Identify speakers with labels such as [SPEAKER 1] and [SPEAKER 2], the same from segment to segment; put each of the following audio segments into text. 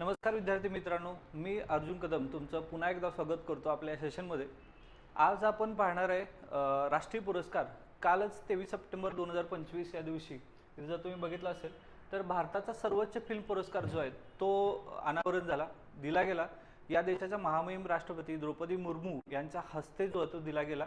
[SPEAKER 1] नमस्कार विद्यार्थी मित्रांनो मी अर्जुन कदम तुमचं पुन्हा एकदा स्वागत करतो आपल्या सेशनमध्ये आज आपण पाहणार आहे राष्ट्रीय पुरस्कार कालच तेवीस सप्टेंबर दोन हजार पंचवीस या दिवशी जर तुम्ही बघितलं असेल तर भारताचा सर्वोच्च फिल्म पुरस्कार जो आहे तो अनावरण झाला दिला गेला. या देशाच्या महामहिम राष्ट्रपती द्रौपदी मुर्मू यांच्या हस्ते जो आहे तो दिला गेला.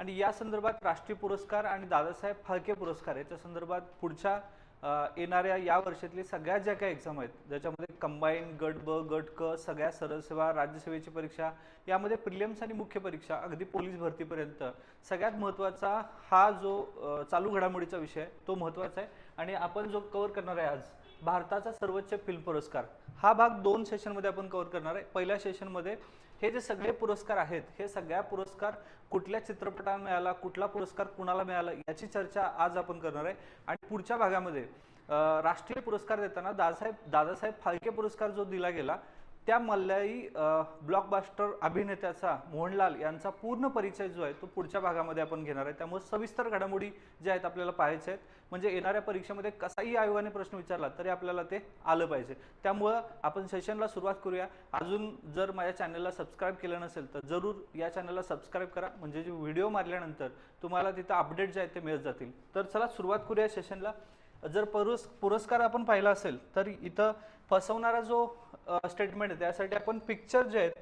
[SPEAKER 1] आणि या संदर्भात राष्ट्रीय पुरस्कार आणि दादासाहेब फाळके पुरस्कार याच्या संदर्भात पुढच्या येणाऱ्या या वर्षातली सगळ्या ज्या काही एक्झाम आहेत ज्याच्यामध्ये कंबाईन गट ब गट क सगळ्या सरळ सेवा राज्यसेवेची परीक्षा यामध्ये प्रिलियम्स आणि मुख्य परीक्षा अगदी पोलीस भरतीपर्यंत सगळ्यात महत्त्वाचा हा जो चालू घडामोडीचा विषय तो महत्त्वाचा आहे. आणि आपण जो कव्हर करणार आहे आज भारताचा सर्वोच्च फिल्म पुरस्कार हा भाग दोन सेशनमध्ये आपण कव्हर करणार आहे. पहिल्या सेशनमध्ये हे जे सगळे पुरस्कार आहेत हे सगळ्या पुरस्कार कुठल्या चित्रपटाला मिळाला कुठला पुरस्कार कुणाला मिळाला याची चर्चा आज आपण करणार आहे. आणि पुढच्या भागामध्ये राष्ट्रीय पुरस्कार देताना दादासाहेब दादासाहेब फाळके पुरस्कार जो दिला गेला त्या मल्ल्याई ब्लॉकबास्टर अभिनेत्याचा मोहनलाल यांचा पूर्ण परिचय जो आहे तो पुढच्या भागामध्ये आपण घेणार आहे. त्यामुळे सविस्तर घडामोडी ज्या आहेत आपल्याला पाहायच्या आहेत. म्हणजे येणाऱ्या परीक्षेमध्ये कसाही आयोगाने प्रश्न विचारला तरी आपल्याला ते आलं पाहिजे. त्यामुळं आपण सेशनला सुरुवात करूया. अजून जर माझ्या चॅनलला सबस्क्राईब केलं नसेल तर जरूर या चॅनलला सबस्क्राईब करा. म्हणजे जे व्हिडिओ मारल्यानंतर तुम्हाला तिथं अपडेट जे आहेत ते मिळत जातील. तर चला सुरुवात करूया सेशनला जर पुरस् पुरस्कार आपण पाहिला असेल तर इथं फसवणारा जो स्टेटमेंट आहे त्यासाठी आपण पिक्चर जे आहेत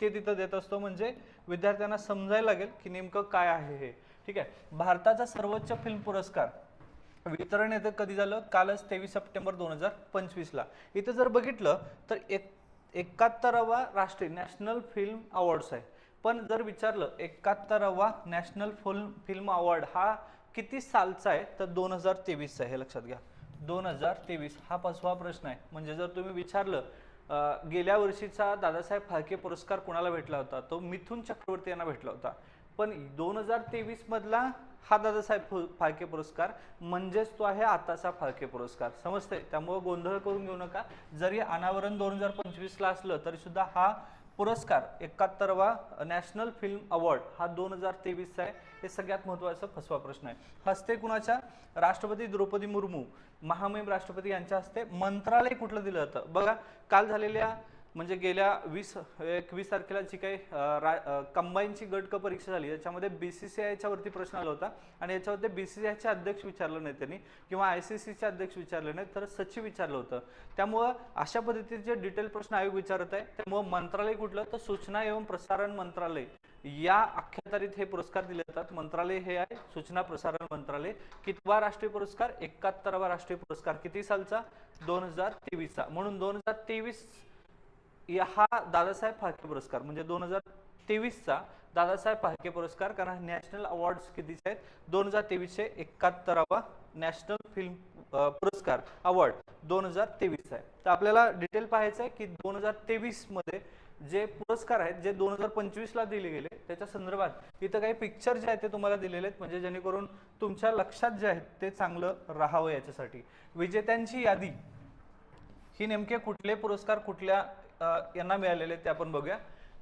[SPEAKER 1] ते तिथं देत असतो. म्हणजे विद्यार्थ्यांना समजायला लागेल की नेमकं काय आहे हे. ठीक आहे? भारताचा सर्वोच्च फिल्म पुरस्कार वितरण येतं कधी झालं? कालच तेवीस सप्टेंबर दोन हजार पंचवीसला इथं जर बघितलं तर एक एकाहत्तरावा राष्ट्रीय नॅशनल फिल्म अवॉर्ड्स आहे. पण जर विचारलं एकाहत्तरावा नॅशनल फिल्म फिल्म अवॉर्ड हा किती सालचा आहे? तर दोन हजार तेवीसचा आहे. हे लक्षात घ्या. दोन हजार तेवीस हा पाचवा प्रश्न आहे. म्हणजे जर तुम्ही विचारलं गेल्या वर्षीचा दादासाहेब फाळके पुरस्कार कुणाला भेटला होता? तो मिथुन चक्रवर्ती यांना भेटला होता. पण दोन हजार तेवीस मधला हा दादासाहेब फाळके पुरस्कार म्हणजेच तो आहे आताचा फाळके पुरस्कार. समजते त्यामुळे गोंधळ करून घेऊ नका. जरी अनावरण दोन हजार पंचवीसला असलं तरी सुद्धा हा पुरस्कार एकाहत्तरवा नॅशनल फिल्म अवॉर्ड हा दोन हजार तेवीसचा आहे. हे सगळ्यात महत्त्वाचा फसवा प्रश्न आहे. हस्ते कुणाच्या? राष्ट्रपती द्रौपदी मुर्मू महामहिम राष्ट्रपती यांच्या हस्ते मंत्रालय कुठलं दिलं जातं बघा काल झालेल्या म्हणजे गेल्या वीस एकवीस तारखेला जी काही रा- कंबाईनची गट क परीक्षा झाली. याच्यामध्ये बी सी सी आयच्या वरती प्रश्न आला होता आणि याच्यावरती बी सी सी आयचे अध्यक्ष विचारलं नाही त्यांनी किंवा आय सी सीचे अध्यक्ष विचारले नाही तर सचिव विचारलं होतं. त्यामुळं अशा पद्धतीचे डिटेल प्रश्न आयोग विचारत आहे त्यामुळं मंत्रालय कुठलं? तर सूचना एवं प्रसारण मंत्रालय. या अख्यातारीत हे पुरस्कार दिले जातात. मंत्रालय हे आहे सूचना प्रसारण मंत्रालय. कितवा राष्ट्रीय पुरस्कार? एकाहत्तरावा राष्ट्रीय पुरस्कार किती सालचा? दोन हजार तेवीसचा. म्हणून दोन हजार तेवीस हा दादासाहेब फाळके पुरस्कार म्हणजे दोन हजार तेवीसचा दादासाहेब फाळके पुरस्कार कारण नॅशनल अवॉर्ड्स कितीचे आहेत? दोन हजार तेवीसशे एकाहत्तरावा नॅशनल फिल्म पुरस्कार अवॉर्ड दोन हजार तेवीस आहे. तर आपल्याला डिटेल पाहायचं आहे की दोन हजार तेवीसमध्ये जे पुरस्कार आहेत जे दोन हजार पंचवीसला दिले गेले त्याच्या संदर्भात इथं काही पिक्चर जे आहेत ते तुम्हाला दिलेले आहेत म्हणजे जेणेकरून तुमच्या लक्षात जे आहेत ते चांगलं राहावं याच्यासाठी. विजेत्यांची यादी ही नेमके कुठले पुरस्कार कुठल्या यांना मिळालेले आहेत ते आपण बघूया.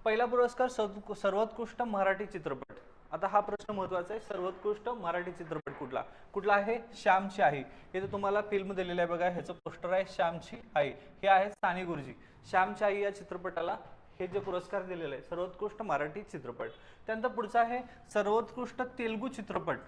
[SPEAKER 1] पहिला पुरस्कार सर्वोत्कृष्ट मराठी चित्रपट. आता हा प्रश्न महत्त्वाचा आहे सर्वोत्कृष्ट मराठी चित्रपट कुठला? कुठला आहे? श्यामची आई इथे तुम्हाला फिल्म दिलेली आहे बघा ह्याचं पोस्टर आहे श्यामची आई हे आहे साने गुरुजी. श्यामची आई या चित्रपटाला हे जे पुरस्कार दिलेले आहे सर्वोत्कृष्ट मराठी चित्रपट. त्यानंतर पुढचा आहे सर्वोत्कृष्ट तेलुगू चित्रपट.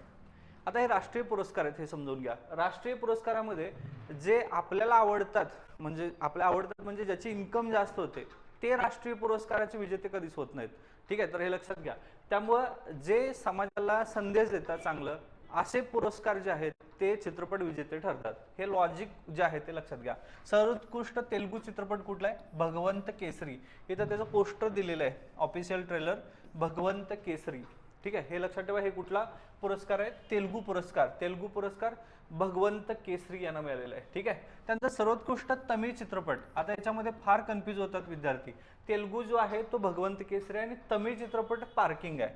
[SPEAKER 1] आता हे राष्ट्रीय पुरस्कार आहेत हे समजून घ्या. राष्ट्रीय पुरस्कारामध्ये जे आपल्याला आवडतात म्हणजे आपल्या आवडतात म्हणजे ज्याची इन्कम जास्त होते ते राष्ट्रीय पुरस्काराचे विजेते कधीच होत नाहीत. ठीक आहे तर हे लक्षात घ्या. त्यामुळं जे समाजाला संदेश देतात चांगलं असे पुरस्कार जे आहेत ते चित्रपट विजेते ठरतात. हे लॉजिक जे आहे ते लक्षात घ्या. सर्वोत्कृष्ट तेलुगू चित्रपट कुठला आहे? भगवंत केसरी. इथं त्याचं पोस्टर दिलेलं आहे ऑफिशियल ट्रेलर भगवंत केसरी. ठीक आहे? हे लक्षात ठेवा हे कुठला पुरस्कार आहे? तेलुगू पुरस्कार. तेलुगू पुरस्कार भगवंत केसरी यांना मिळालेला आहे. ठीक आहे? त्यांचा सर्वोत्कृष्ट तमिळ चित्रपट. आता याच्यामध्ये फार कन्फ्यूज होतात विद्यार्थी. तेलुगू जो आहे तो भगवंत केसरी आणि तमिळ चित्रपट पार्किंग आहे.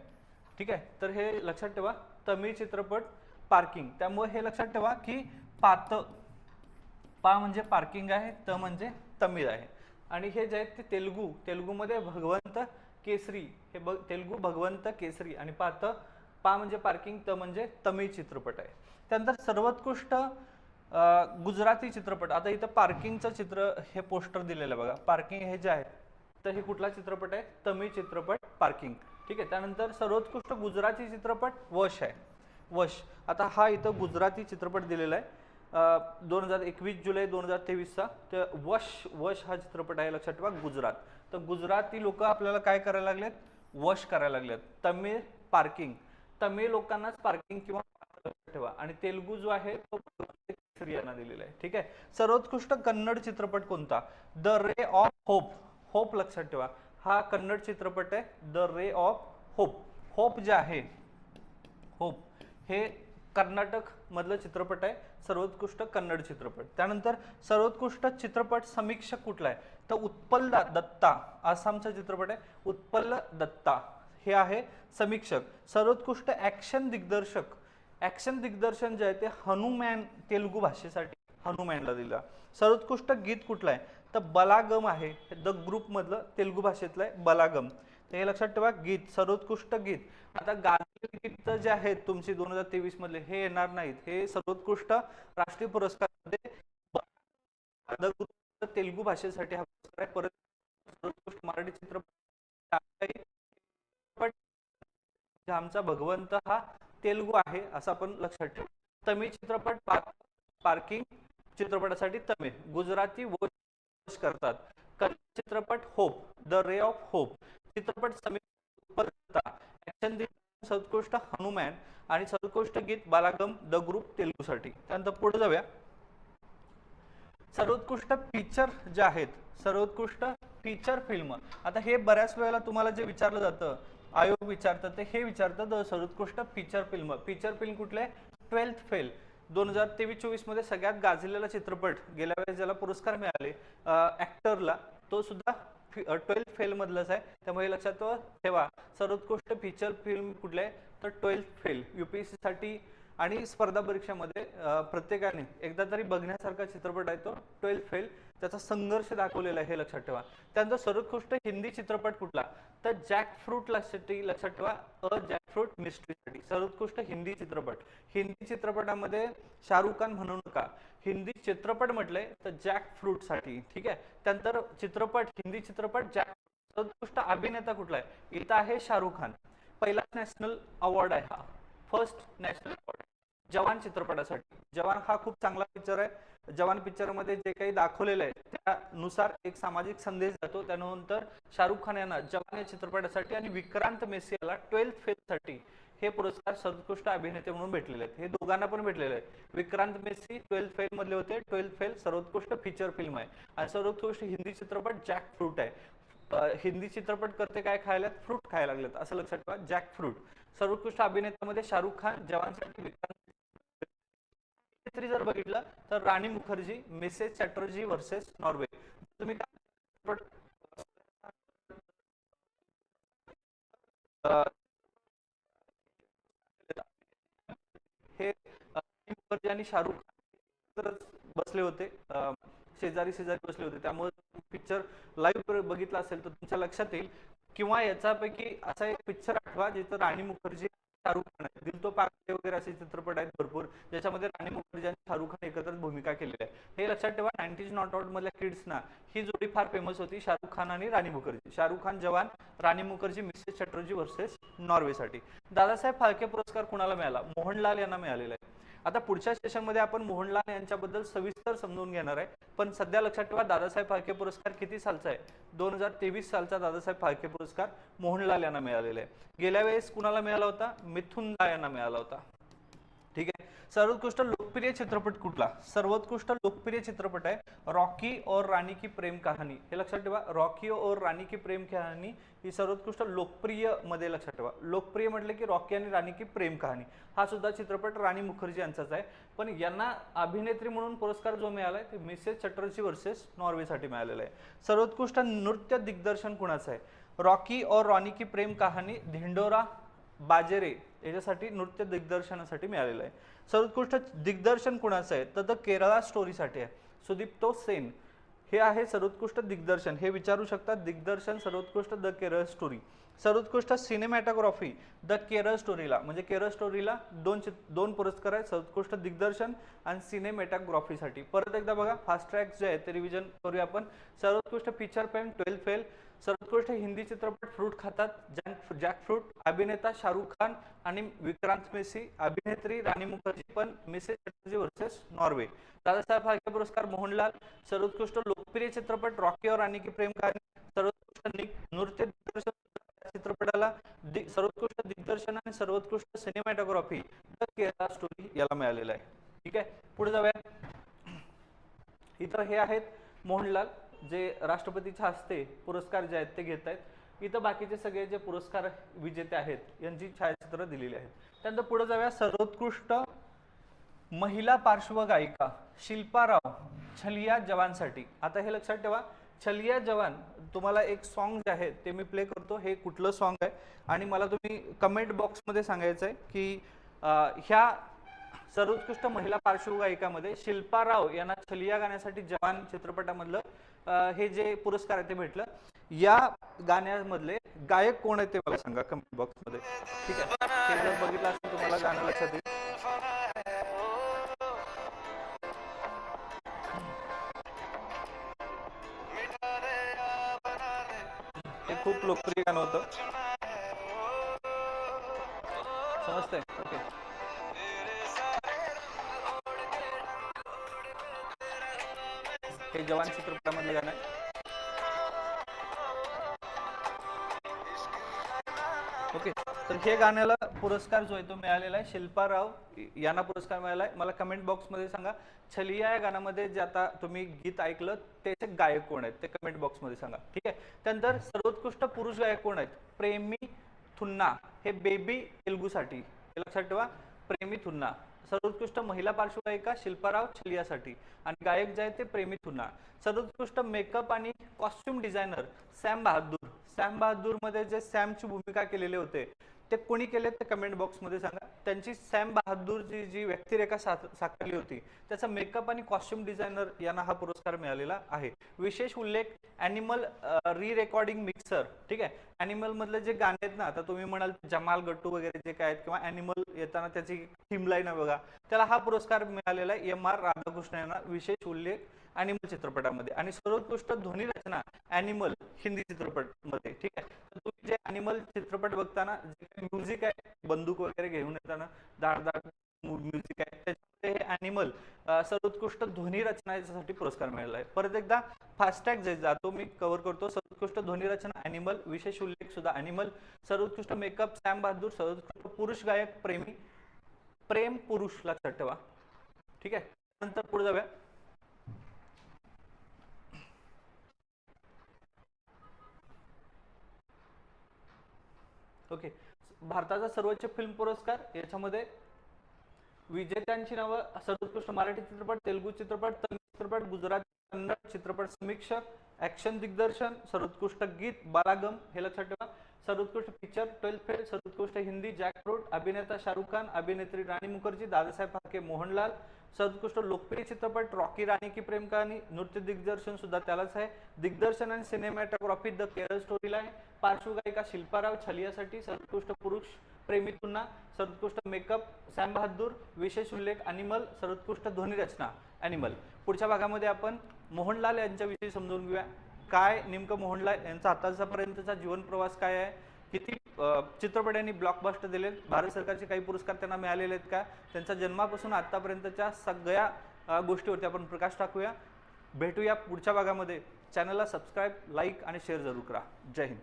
[SPEAKER 1] ठीक आहे? तर हे लक्षात ठेवा तमिळ चित्रपट पार्किंग. त्यामुळे हे लक्षात ठेवा की पात पा म्हणजे पार्किंग आहे त म्हणजे तमिळ आहे. आणि हे जे आहेत ते तेलुगू. तेलुगूमध्ये भगवंत केसरी हे ब तेलुगू भगवंत केसरी आणि पात पा म्हणजे पार्किंग त म्हणजे तमिळ चित्रपट आहे. त्यानंतर सर्वोत्कृष्ट गुजराती चित्रपट. आता इथं पार्किंगचं चित्र हे पोस्टर दिलेलं आहे बघा. पार्किंग हे जे आहे तर हे कुठला चित्रपट आहे? तमिळ चित्रपट पार्किंग. ठीक आहे त्यानंतर सर्वोत्कृष्ट गुजराती चित्रपट वश आहे. वश. आता हा इथं गुजराती चित्रपट दिलेला आहे. दोन हजार एकवीस जुलै दोन हजार तेवीसचा तर वश वश हा चित्रपट आहे लक्षात ठेवा गुजरात. तर गुजराती लोक आपल्याला काय करायला लागलेत? वश करायला लागलेत. तमिळ पार्किंग. तमिळ लोकांनाच पार्किंग किंवा ठेवा. आणि तेलुगू जो आहे तो स्त्रियांना दिलेला आहे. ठीक आहे? सर्वोत्कृष्ट कन्नड चित्रपट कोणता? The ray of hope. Hope लक्षात ठेवा. हा कन्नड चित्रपट आहे. The ray of hope. Hope जे आहे होप हे कर्नाटकमधलं चित्रपट आहे सर्वोत्कृष्ट कन्नड चित्रपट. त्यानंतर सर्वोत्कृष्ट चित्रपट समीक्षक कुठला आहे? तर उत्पल दा- दत्ता आसामचा चित्रपट आहे. उत्पल दत्ता हे आहे समीक्षक. सर्वोत्कृष्ट ॲक्शन दिग्दर्शक. ॲक्शन दिग्दर्शन जे आहे ते हनुमॅन तेलुगू भाषेसाठी हनुमॅनला दिलं. सर्वोत्कृष्ट गीत कुठलं आहे? तर बलागम आहे. द ग्रुपमधलं तेलुगू भाषेतलं आहे बलागम. तर हे लक्षात ठेवा गीत सर्वोत्कृष्ट गीत. आता गाजलेली गीत जे आहेत तुमची दोन हजार तेवीस मधले हे येणार नाहीत. हे सर्वोत्कृष्ट राष्ट्रीय पुरस्कारामध्ये तेलुगू भाषेसाठी हा पुरस्कार आहे. परत सर्वोत्कृष्ट मराठी चित्रपट आमचा भगवंत हा तेलुगू आहे असं आपण लक्षात ठेवू. तमिळ चित्रपट पार्किंग चित्रपटासाठी तमिळ गुजराती वो करतात. चित्रपट hope the ray of hope. चित्रपट समीर ऍक्शन सर्वोत्कृष्ट हनुमॅन आणि सर्वोत्कृष्ट गीत बालागम द ग्रुप तेलुगूसाठी. त्यानंतर पुढे जाऊया. सर्वोत्कृष्ट फीचर जे आहेत सर्वोत्कृष्ट फीचर फिल्म आता हे बऱ्याच वेळेला तुम्हाला जे विचारलं जातं आयोग विचारतं ते हे विचारतं द सर्वोत्कृष्ट फीचर फिल्म फीचर फिल्म कुठले? ट्वेल्थ फेल दोन हजार तेवीस चोवीसमध्ये सगळ्यात गाजलेला चित्रपट गेल्या वेळेस ज्याला पुरस्कार मिळाले ऍक्टरला तो सुद्धा ट्वेल्थ फेलमधलंच आहे. त्यामुळे लक्षात ठेवा सर्वोत्कृष्ट फीचर फिल्म कुठले? आहे तर ट्वेल्थ फेल युपीएससी साठी आणि स्पर्धा परीक्षामध्ये प्रत्येकाने एकदा तरी बघण्यासारखा चित्रपट आहे तो ट्वेल्थ फेल त्याचा संघर्ष दाखवलेला आहे हे लक्षात ठेवा. त्यानंतर सर्वोत्कृष्ट हिंदी चित्रपट कुठला? तर जॅक फ्रूट लक्षात लक्षात ठेवा अ जॅक फ्रूट मिस्ट्रीसाठी सर्वोत्कृष्ट हिंदी चित्रपट. हिंदी चित्रपटामध्ये शाहरुख खान म्हणू नका. हिंदी चित्रपट म्हटले तर जॅक फ्रूटसाठी. ठीक आहे? त्यानंतर चित्रपट हिंदी चित्रपट जॅक सर्वोत्कृष्ट अभिनेता कुठला आहे? इथं आहे शाहरुख खान. पहिला नॅशनल अवॉर्ड आहे हा. फर्स्ट नॅशनल अवॉर्ड जवान चित्रपटासाठी. जवान हा खूप चांगला पिक्चर आहे. जवान पिक्चरमध्ये जे काही दाखवलेलं आहे त्यानुसार एक सामाजिक संदेश जातो. त्यानंतर शाहरुख खान यांना जवान या चित्रपटासाठी आणि विक्रांत मेसियाला ट्वेल्थ फेलसाठी हे पुरस्कार सर्वोत्कृष्ट अभिनेते म्हणून भेटलेले आहेत. हे दोघांना पण भेटलेले आहेत. विक्रांत मेसी ट्वेल्थ फेल मधले होते. ट्वेल्थ फेल सर्वोत्कृष्ट फीचर फिल्म आहे. आणि सर्वोत्कृष्ट हिंदी चित्रपट जॅक फ्रूट आहे. हिंदी चित्रपट करते काय खायला फ्रूट खायला लागलेत. असं लक्षात ठेवा. जॅक फ्रूट सर्वोत्कृष्ट अभिनेत्यामध्ये शाहरुख खान जवानसाठी विक्रांत अभिनेत्री जर बघितलं तर Rani Mukherjee Mrs Chatterjee versus Norway. तुम्ही हे मुखर्जी आणि शाहरुख बसले होते. शेजारी शेजारी बसले होते. त्यामुळे पिक्चर लाईव्ह बघितला असेल तर तुमच्या लक्षात येईल. किंवा याच्यापैकी असा एक पिक्चर आठवा जिथं राणी मुखर्जी शाहरुख दिल तो पागले वगैरे असे चित्रपट आहेत भरपूर ज्याच्यामध्ये राणी मुखर्जी आणि शाहरुख खान एकत्रच भूमिका केलेली आहे हे लक्षात ठेवा नाईन्टीज नॉट आउट मधल्या किड्सना ही जोडी फार फेमस होती शाहरुख खान आणि राणी मुखर्जी. शाहरुख खान जवान राणी मुखर्जी मिसेस चटर्जी वर्सेस नॉर्वेसाठी. दादासाहेब फाळके पुरस्कार कुणाला मिळाला? मोहनलाल यांना मिळालेला आहे. आता पुढच्या सेशनमध्ये आपण मोहनलाल यांच्याबद्दल सविस्तर समजून घेणार आहे. पण सध्या लक्षात ठेवा दादासाहेब फाळके पुरस्कार किती सालचा आहे? दोन हजार तेवीस सालचा दादासाहेब फाळके पुरस्कार मोहनलाल यांना मिळालेला आहे. गेल्या वेळेस कुणाला मिळाला होता? मिथुनदा यांना मिळाला होता. ठीक आहे? सर्वोत्कृष्ट लोकप्रिय चित्रपट कुठला? सर्वोत्कृष्ट लोकप्रिय चित्रपट आहे रॉकी और राणी की प्रेम कहाणी हे लक्षात ठेवा रॉकी और राणी की प्रेम कहाणी ही सर्वोत्कृष्ट लोकप्रियमध्ये लक्षात ठेवा. लोकप्रिय म्हटलं की रॉकी आणि राणी की प्रेम कहाणी हा सुद्धा चित्रपट राणी मुखर्जी यांचाच आहे. पण यांना अभिनेत्री म्हणून पुरस्कार जो मिळाला आहे ते मिसेस चटर्जी वर्सेस नॉर्वेसाठी मिळालेला आहे. सर्वोत्कृष्ट नृत्य दिग्दर्शन कुणाचं आहे? रॉकी और रॉनी की प्रेम कहाणी धिंडोरा बाजेरे याच्यासाठी नृत्य दिग्दर्शनासाठी मिळालेलं आहे. सर्वोत्कृष्ट दिग्दर्शन कुणाचं आहे? तर द केरळा स्टोरीसाठी आहे. सुदीप्तो सेन हे आहे सर्वोत्कृष्ट दिग्दर्शन. हे विचारू शकता दिग्दर्शन सर्वोत्कृष्ट द केरळ स्टोरी. सर्वोत्कृष्ट सिनेमॅटोग्राफी द केरळ स्टोरीला. म्हणजे केरळ स्टोरीला दोन चित दोन पुरस्कार आहेत. सर्वोत्कृष्ट दिग्दर्शन आणि सिनेमॅटोग्राफीसाठी. परत एकदा बघा फास्ट ट्रॅक जे आहे ते रिव्हिजन करूया आपण. सर्वोत्कृष्ट फीचर पेन ट्वेल्थ फेल सर्वोत्कृष्ट हिंदी चित्रपट फ्रूट खातात जॅक जॅक फ्रूट अभिनेता शाहरुख खान आणि विक्रांत मेसी अभिनेत्री राणी मुखर्जी पण Mrs Chatterjee versus Norway. Dadasaheb Phalke पुरस्कार मोहनलाल सर्वोत्कृष्ट लोकप्रिय चित्रपट रॉकी और राणी की प्रेम कहाणी सर्वोत्कृष्ट नृत्य दिग्दर्शन चित्रपटाला दि- सर्वोत्कृष्ट दिग्दर्शन आणि सर्वोत्कृष्ट सिनेमॅटोग्राफी द स्टोरी याला मिळालेलं आहे. ठीक आहे पुढे जाऊया. इथं हे आहेत मोहनलाल जे राष्ट्रपतीच्या हस्ते पुरस्कार जे आहेत ते घेत आहेत. इथं बाकीचे सगळे जे पुरस्कार विजेते आहेत यांची छायाचित्र दिलेली आहेत. त्यानंतर पुढे जाऊया. सर्वोत्कृष्ट महिला पार्श्वगायिका शिल्पा राव छलिया जवानसाठी. आता हे लक्षात ठेवा. छलिया जवान तुम्हाला एक सॉन्ग जे आहे ते मी प्ले करतो. हे कुठलं सॉन्ग आहे? आणि मला तुम्ही कमेंट बॉक्समध्ये सांगायचं आहे की ह्या सर्वोत्कृष्ट महिला पार्श्वगायिकामध्ये शिल्पा राव यांना छलिया गाण्यासाठी जवान चित्रपटामधलं हे जे पुरस्कार आहे ते भेटलं. या गाण्यामधले गायक कोण आहेत ते मला सांगा कमेंट बॉक्समध्ये. ठीक आहे. जर बघितलं असेल तुम्हाला गाणं लक्षात येईल. हे खूप लोकप्रिय गाणं होतं. समजतंय? ओके. हे जवान चित्रपटामधलं गाणं. ओके तर हे गाण्याला पुरस्कार जो आहे तो मिळालेला आहे. शिल्पा राव यांना पुरस्कार मिळाला आहे. मला कमेंट बॉक्समध्ये सांगा छलिया या गाण्यामध्ये जे आता तुम्ही गीत ऐकलं त्याचे गायक कोण आहेत ते कमेंट बॉक्समध्ये सांगा. ठीक आहे? त्यानंतर सर्वोत्कृष्ट पुरुष गायक कोण आहेत? प्रेमी थुन्ना. हे बेबी तेलुगूसाठी. हे लक्षात ठेवा प्रेमी थुन्ना. सर्वोत्कृष्ट महिला पार्श्वगायिका शिल्पाराव छलियासाठी आणि गायक जे आहेत ते प्रेमी थुना सर्वोत्कृष्ट मेकअप आणि कॉस्ट्युम डिझायनर सॅम बहादूर. सॅम बहादूरमध्ये जे सॅमची भूमिका केलेले होते ते कोणी केले ते कमेंट बॉक्समध्ये सांगा. त्यांची सॅम बहादूरची जी व्यक्तिरेखा साकारली होती त्याचा मेकअप आणि कॉस्ट्युम डिझायनर यांना हा पुरस्कार मिळालेला आहे. विशेष उल्लेख ॲनिमल री रेकॉर्डिंग मिक्सर ठीक आहे? ॲनिमलमधले जे गाणे आहेत ना आता तुम्ही म्हणाल जमाल गट्टू वगैरे जे काय आहेत किंवा ॲनिमल येताना त्याची थीम लाईन आहे बघा त्याला हा पुरस्कार मिळालेला आहे. एम आर राधाकृष्ण यांना विशेष उल्लेख. ॲनिमल चित्रपटामध्ये. आणि सर्वोत्कृष्ट ध्वनी रचना ॲनिमल हिंदी चित्रपटमध्ये. ठीक आहे? तर तुम्ही जे ॲनिमल चित्रपट बघताना जे काही म्युझिक आहे बंदूक वगैरे घेऊन येताना दाड दाड म्युझिक आहे त्याच्यामध्ये हे ॲनिमल सर्वोत्कृष्ट ध्वनी रचना याच्यासाठी पुरस्कार मिळाला आहे. परत एकदा फास्टॅग जे जातो मी कव्हर करतो. सर्वोत्कृष्ट ध्वनी रचना ॲनिमल विशेष उल्लेख सुद्धा ॲनिमल सर्वोत्कृष्ट मेकअप सॅम बहादूर सर्वोत्कृष्ट पुरुष गायक प्रेमी प्रेम पुरुष लक्षात ठेवा. ठीक आहे? नंतर पुढे जाऊया. ओके. भारताचा सर्वोच्च फिल्म पुरस्कार याच्यामध्ये विजेत्यांची नावं सर्वोत्कृष्ट मराठी चित्रपट तेलुगू चित्रपट तमिळ चित्रपट गुजराती कन्नड चित्रपट समीक्षक ॲक्शन दिग्दर्शन सर्वोत्कृष्ट गीत बालागम हे लक्षात ठेवा. सर्वोत्कृष्ट पिक्चर ट्वेल्थ फेल सर्वोत्कृष्ट हिंदी जॅकफ्रूट अभिनेता शाहरुख खान अभिनेत्री राणी मुखर्जी दादासाहेब फाके मोहनलाल सर्वोत्कृष्ट लोकप्रिय चित्रपट रॉकी राणी की प्रेम कहाणी नृत्य दिग्दर्शन सुद्धा त्यालाच आहे. दिग्दर्शन आणि सिनेमॅटोग्राफी द केरळ स्टोरीला आहे पार्श्वगायिका शिल्पाराव छलियासाठी सर्वोत्कृष्ट पुरुष प्रेमी सर्वोत्कृष्ट मेकअप सॅम बहादूर विशेष उल्लेख अॅनिमल सर्वोत्कृष्ट ध्वनी रचना अॅनिमल. पुढच्या भागामध्ये आपण मोहनलाल यांच्याविषयी समजून घेऊया. काय नेमकं मोहनलाल यांचा आतापर्यंतचा जीवन प्रवास काय आहे? किती चित्रपटांनी ब्लॉकबस्टर दिलेत? भारत सरकारचे काही पुरस्कार त्यांना मिळालेले आहेत का? त्यांचा जन्मापासून आतापर्यंतच्या सगळ्या गोष्टीवरती आपण प्रकाश टाकूया. भेटूया पुढच्या भागामध्ये. चॅनलला सबस्क्राईब लाईक आणि शेअर जरूर करा. जय हिंद.